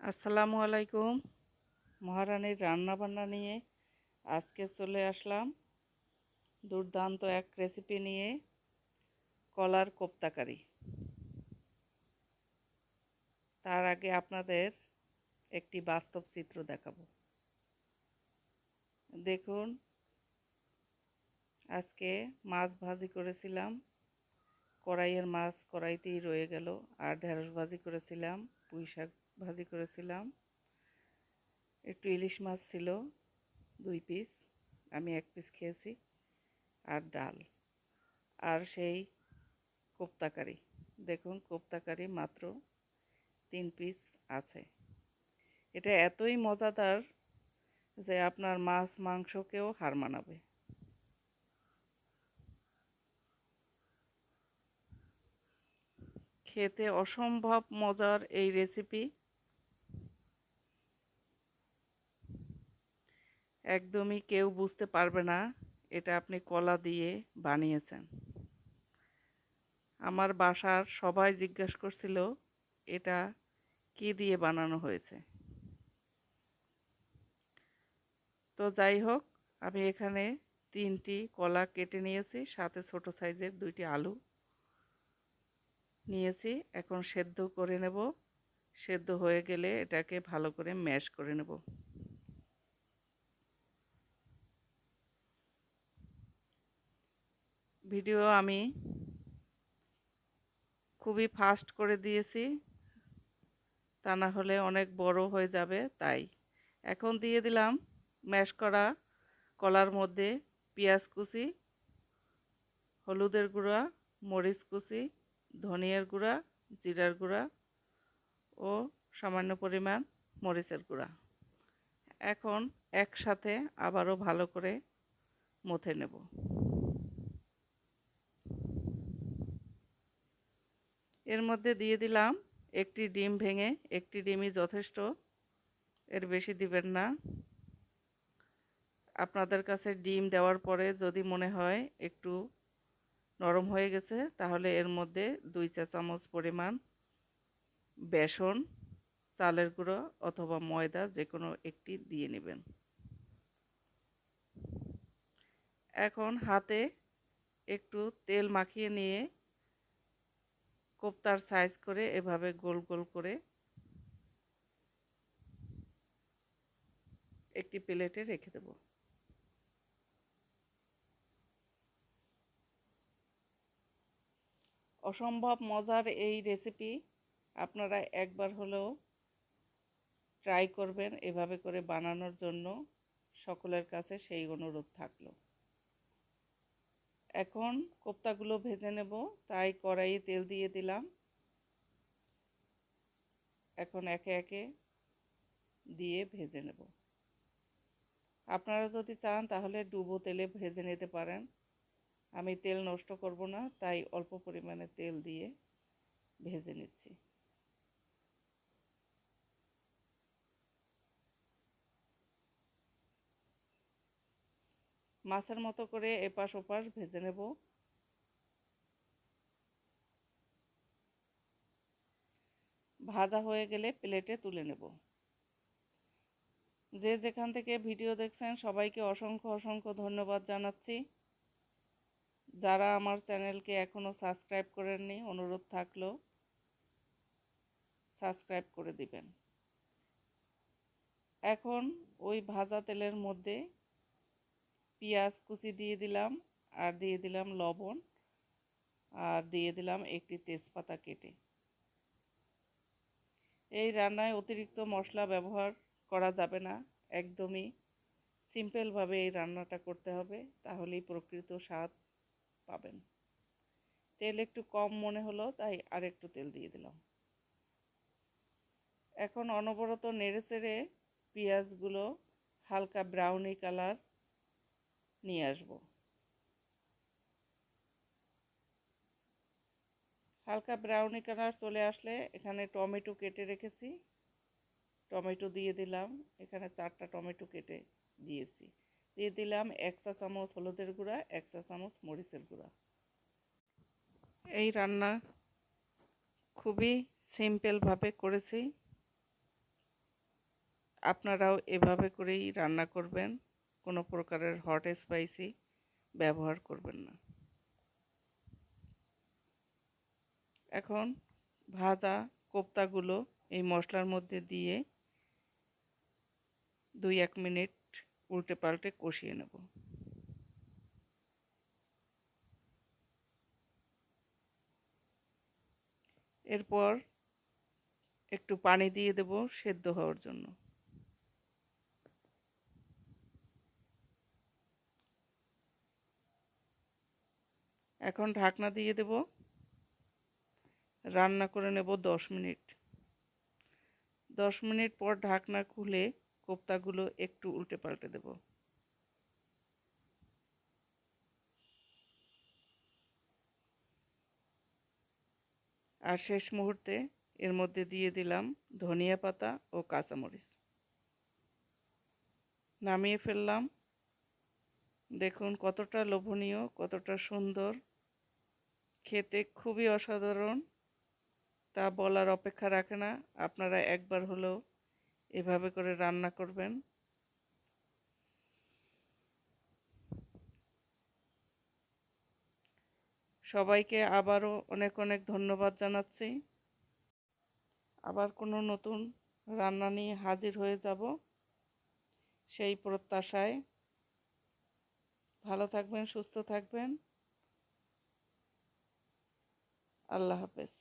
আসসালামু আলাইকুম। মহারানীর রান্না বান্না নিয়ে আজকে চলে আসলাম দুর্দান্ত এক রেসিপি নিয়ে কলার কোপ্তাকারি। তার আগে আপনাদের একটি বাস্তব চিত্র দেখাবো। দেখুন, আজকে মাছ ভাজি করেছিলাম। কড়াইয়ের মাছ কড়াইতেই রয়ে গেল। আর ঢেঁড়স ভাজি করেছিলাম পুঁই শাক ভাজি করেছিলাম। একটু ইলিশ মাছ ছিল, দুই পিস আমি এক পিস খেয়েছি, আর ডাল। আর সেই কোপ্তাকারি দেখুন কোপ্তাকারি মাত্র তিন পিস আছে। এটা এতই মজাদার যে আপনার মাছ মাংসকেও হার মানাবে। খেতে অসম্ভব মজার এই রেসিপি একদমই কেউ বুঝতে পারবে না, এটা আপনি কলা দিয়ে বানিয়েছেন। আমার বাসার সবাই জিজ্ঞেস করছিল, এটা কি দিয়ে বানানো হয়েছে? তো যাই হোক, আমি এখানে তিনটি কলা কেটে নিয়েছি, সাথে ছোট সাইজের দুইটি আলু নিয়েছি, এখন সেদ্ধ করে নেব। সেদ্ধ হয়ে গেলে এটাকে ভালো করে ম্যাশ করে নেব। ভিডিও আমি খুবই ফাস্ট করে দিয়েছি। তা না হলে অনেক বড় হয়ে যাবে, তাই। এখন দিয়ে দিলাম ম্যাশ করা কলার মধ্যে পেঁয়াজ কুচি, হলুদের গুঁড়া, মরিচ কুচি, ধনিয়ার গুঁড়া, জিরার গুঁড়া ও সামান্য পরিমাণ মরিচের গুঁড়া। এখন একসাথে আবারও ভালো করে মথে নেব। এর মধ্যে দিয়ে দিলাম একটি ডিম ভেঙে, একটি ডিমই যথেষ্ট, এর বেশি দিবেন না। আপনাদের কাছে ডিম দেওয়ার পরে যদি মনে হয় একটু নরম হয়ে গেছে, তাহলে এর মধ্যে দুই চা চামচ পরিমাণ বেসন, চালের গুঁড়ো অথবা ময়দা যে কোনো একটি দিয়ে নেবেন। এখন হাতে একটু তেল মাখিয়ে নিয়ে কোপ্তার সাইজ করে এভাবে গোল গোল করে একটি প্লেটে রেখে দেব। অসম্ভব মজার এই রেসিপি আপনারা একবার হলেও ট্রাই করবেন এভাবে করে বানানোর জন্য। সকলের কাছে সেই অনুরোধ থাকল। এখন কোপ্তাগুলো ভেজে নেব। তাই কড়াইয়ে তেল দিয়ে দিলাম। এখন একে একে দিয়ে ভেজে নেব। আপনারা যদি চান তাহলে ডুবো তেলে ভেজে নিতে পারেন। আমি তেল নষ্ট করব না, তাই অল্প পরিমাণে তেল দিয়ে ভেজে নিচ্ছি। মাছের মতো করে এপাশ ওপাশ ভেজে নেব। ভাজা হয়ে গেলে প্লেটে তুলে নেব। যে যেখান থেকে ভিডিও দেখছেন, সবাইকে অসংখ্য অসংখ্য ধন্যবাদ জানাচ্ছি। যারা আমার চ্যানেলকে এখনও সাবস্ক্রাইব করেননি, অনুরোধ থাকল, সাবস্ক্রাইব করে দিবেন। এখন ওই ভাজা তেলের মধ্যে পেঁয়াজ কুচি দিয়ে দিলাম আর দিয়ে দিলাম লবণ আর দিয়ে দিলাম একটি তেজপাতা কেটে। এই রান্নায় অতিরিক্ত মশলা ব্যবহার করা যাবে না। একদমই সিম্পলভাবে এই রান্নাটা করতে হবে, তাহলেই প্রকৃত স্বাদ পাবেন। তেল একটু কম মনে হলো, তাই আর একটু তেল দিয়ে দিলাম। এখন অনবরত নেড়ে চেড়ে পেঁয়াজগুলো হালকা ব্রাউনি কালার নিয়ে আসব। হালকা ব্রাউনি কালার চলে আসলে এখানে টমেটো কেটে রেখেছি। টমেটো দিয়ে দিলাম, এখানে চারটা টমেটো কেটে দিয়েছি। দিয়ে দিলাম এক চা চামচ হলুদের গুঁড়া, এক চা চামচ মরিচের গুঁড়া। এই রান্না খুবই সিম্পলভাবে করেছি। আপনারাও এভাবে করেই রান্না করবেন। কোনো প্রকারের হট স্পাইসি ব্যবহার করবেন না। এখন ভাজা কোপ্তাগুলো এই মশলার মধ্যে দিয়ে দুই এক মিনিট উল্টে পাল্টে কষিয়ে নেব। এরপর একটু পানি দিয়ে দেব সেদ্ধ হওয়ার জন্য। এখন ঢাকনা দিয়ে দেব। রান্না করে নেব দশ মিনিট। দশ মিনিট পর ঢাকনা খুলে কোপ্তাগুলো একটু উল্টে পাল্টে দেব। আর শেষ মুহূর্তে এর মধ্যে দিয়ে দিলাম ধনিয়া পাতা ও কাঁচামরিচ। নামিয়ে ফেললাম। দেখুন কতটা লোভনীয়, কতটা সুন্দর। খেতে খুবই অসাধারণ। তা বলার অপেক্ষা রাখে না। আপনারা একবার হলেও এভাবে করে রান্না করবেন। সবাইকে আবারও অনেক অনেক ধন্যবাদ জানাচ্ছি। আবার কোনো নতুন রান্না নিয়ে হাজির হয়ে যাব সেই প্রত্যাশায়। ভালো থাকবেন, সুস্থ থাকবেন। আল্লাহ হাফেজ।